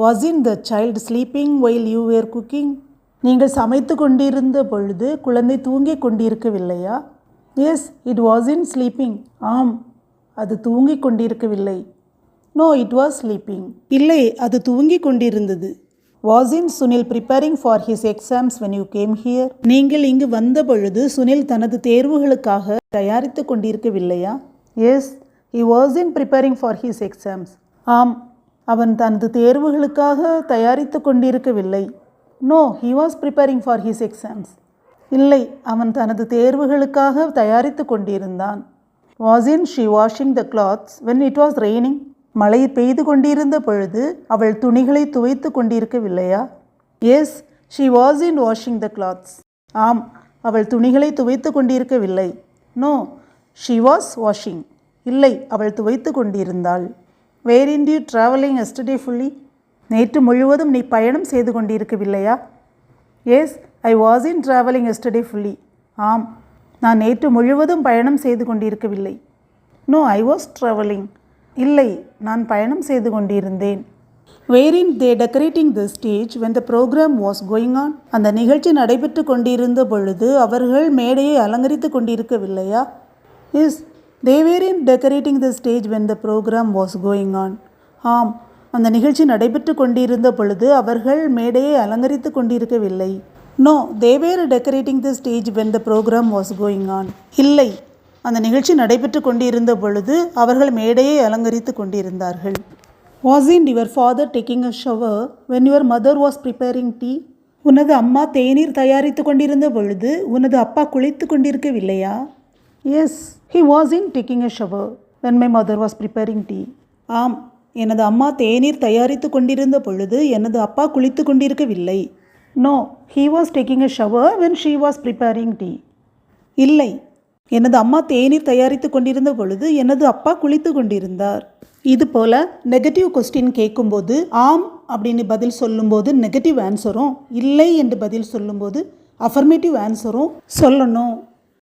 Wasn't the child sleeping while you were cooking நீங்கள் சமைத்து கொண்டிருந்த பொழுது குழந்தை தூங்கிக் கொண்டிருக்கவில்லையா? Yes it was in sleeping ஆம் அது தூங்கிக் கொண்டிருக்கவில்லை. நோ இட் வாஸ் ஸ்லீப்பிங் இல்லை அது தூங்கிக் கொண்டிருந்தது. Wasn't Sunil preparing for his exams when you came here நீங்கள் இங்கு வந்த பொழுது சுனில் தனது தேர்வுகளுக்காக தயாரித்து கொண்டிருக்கவில்லையா? Yes he wasn't preparing for his exams ஆம் அவன் தனது தேர்வுகளுக்காக தயாரித்து கொண்டிருக்கவில்லை. No he was preparing for his exams இல்லை அவன் தனது தேர்வுகளுக்காக தயாரித்து கொண்டிருந்தான். Wasn't she washing the clothes when it was raining மழை பெய்து கொண்டிருந்த பொழுது அவள் துணிகளை துவைத்து கொண்டிருக்கவில்லையா? Yes she wasn't washing the clothes ஆம் அவள் துணிகளை துவைத்து கொண்டிருக்கவில்லை. நோ ஷி வாஸ் வாஷிங் இல்லை அவள் துவைத்து கொண்டிருந்தாள். Weren't you travelling yesterday fully நேற்று முழுவதும் நீ பயணம் செய்து கொண்டிருக்கவில்லையா? Yes I wasn't travelling yesterday fully ஆம் நான் நேற்று முழுவதும் பயணம் செய்து கொண்டிருக்கவில்லை. நோ ஐ வாஸ் ட்ராவலிங் இல்லை நான் பயணம் செய்து கொண்டிருந்தேன். Weren't they decorating the stage when the programme was going on அந்த நிகழ்ச்சி நடைபெற்று கொண்டிருந்த பொழுது அவர்கள் மேடையை அலங்கரித்து கொண்டிருக்கவில்லையா? Yes they were in decorating the stage when the programme was going on ஆம் அந்த நிகழ்ச்சி நடைபெற்று கொண்டிருந்த பொழுது அவர்கள் மேடையை அலங்கரித்து கொண்டிருக்கவில்லை. No they were decorating the stage when the programme was going on இல்லை அந்த நிகழ்ச்சி நடைபெற்று கொண்டிருந்த பொழுது அவர்கள் மேடையை அலங்கரித்து கொண்டிருந்தார்கள். Wasn't your father taking a shower when your mother was preparing tea உனது அம்மா தேநீர் தயாரித்து கொண்டிருந்த பொழுது உனது அப்பா குளித்து கொண்டிருக்கவில்லையா? Yes he was in taking a shower when my mother was preparing tea ஆம் எனது அம்மா தேநீர் தயாரித்து கொண்டிருந்த பொழுது எனது அப்பா குளித்து கொண்டிருக்கவில்லை. No he was taking a shower when she was preparing tea இல்லை எனது அம்மா தேநீர் தயாரித்து கொண்டிருந்த பொழுது எனது அப்பா குளித்து கொண்டிருந்தார். இது போல் நெகட்டிவ் கொஸ்டின் கேட்கும்போது ஆம் அப்படின்னு பதில் சொல்லும்போது நெகட்டிவ் ஆன்சரும் இல்லை என்று பதில் சொல்லும்போது அஃபர்மேட்டிவ் ஆன்சரும் சொல்லணும்.